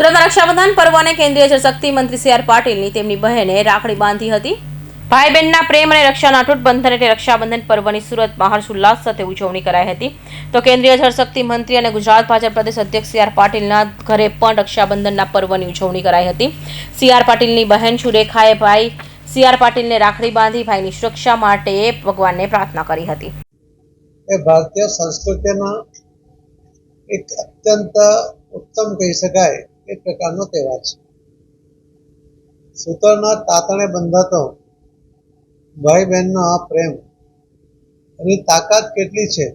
સુરતમાં રક્ષાબંધન પર્વને કેન્દ્રીય જળશક્તિ મંત્રી સી આર પાટીલની તેમની બહેને રાખડી બાંધી હતી. ભાઈ બહેનના પ્રેમ અને રક્ષાના અતૂટ બંધન એટલે રક્ષાબંધન પર્વની સુરતમાં હર્ષોલ્લાસ સાથે ઉજવણી કરાઈ હતી. તો કેન્દ્રીય જળશક્તિ મંત્રી અને ગુજરાત ભાજપ પ્રદેશ અધ્યક્ષ સી આર પાટીલના ઘરે પણ રક્ષાબંધનના પર્વની ઉજવણી કરાઈ હતી. સી આર પાટીલની બહેન સુરેખાએ ભાઈ સી આર પાટીલને રાખડી બાંધી ભાઈની સુરક્ષા માટે ભગવાનને પ્રાર્થના કરી હતી. એ ભારતીય સંસ્કૃતિના એક અત્યંત ઉત્તમ કહી શકાય એ પ્રકારનો તહેવાર છે. સૂતરના તાતણે બંધાતો ભાઈ બહેનનો આ પ્રેમ એની તાકાત કેટલી છે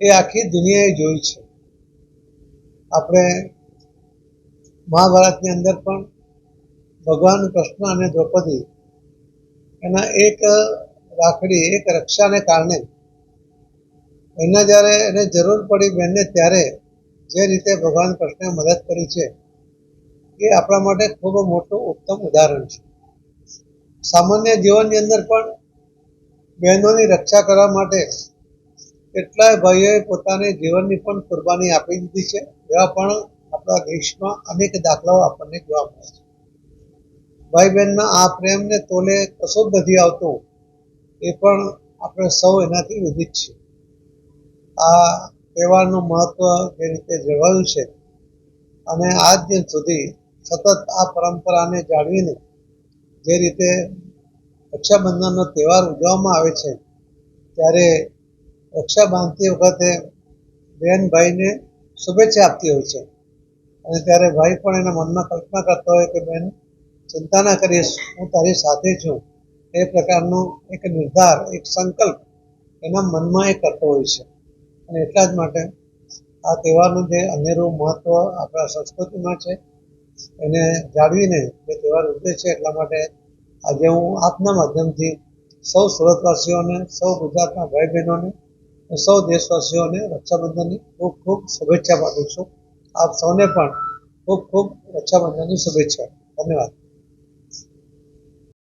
એ આખી દુનિયાએ જોઈ છે. આપણે મહાભારતની અંદર પણ ભગવાન કૃષ્ણ અને દ્રૌપદી એના એક રાખડી, એક રક્ષાને કારણે એના જ્યારે એને જરૂર પડી બહેનને ત્યારે જે રીતે ભગવાન કૃષ્ણે મદદ કરી છે, એ આપણા માટે ખૂબ મોટું ઉત્તમ ઉદાહરણ છે. સામાન્ય જીવનની અંદર પણ બહેનોની રક્ષા કરવા માટે કેટલાય ભાઈઓએ પોતાની જીવનની પણ કુરબાની આપી દીધી છે, એવા પણ આપણા દેશમાં અનેક દાખલાઓ આપણને જોવા મળે છે. ભાઈ બહેનના આ પ્રેમને તોલે કશું જ નથી આવતું, એ પણ આપણે સૌ એનાથી વિદિત છીએ. આ તહેવારનું મહત્વ જે રીતે જળવાયું છે. અને આજ દિન સુધી સતત આ પરંપરાને જાળવીને જે રીતે રક્ષાબંધનનો તહેવાર ઉજવવામાં આવે છે, ત્યારે રક્ષા બાંધતી વખતે બહેનભાઈને શુભેચ્છા આપતી હોય છે. અને ત્યારે ભાઈ પણ એના મનમાં કલ્પના કરતો હોય કે બેન ચિંતા ના કરીશ હું તારી સાથે છું. એ પ્રકારનો એક નિર્ધાર, એક સંકલ્પ એના મનમાં એ કરતો હોય છે. અને એટલા જ માટે આ તહેવારનું જે અનેરું મહત્વ આપણા સંસ્કૃતિમાં છે, એને જાળવીને જે તહેવાર ઉજવે છે એટલા માટે આજે હું આપના માધ્યમથી સૌ સુરતવાસીઓને, સૌ ગુજરાતના ભાઈ બહેનોને સૌ દેશવાસીઓને રક્ષાબંધનની ખૂબ ખૂબ શુભેચ્છા પાઠવું છું. આપ સૌને પણ ખૂબ ખૂબ રક્ષાબંધનની શુભેચ્છા. ધન્યવાદ.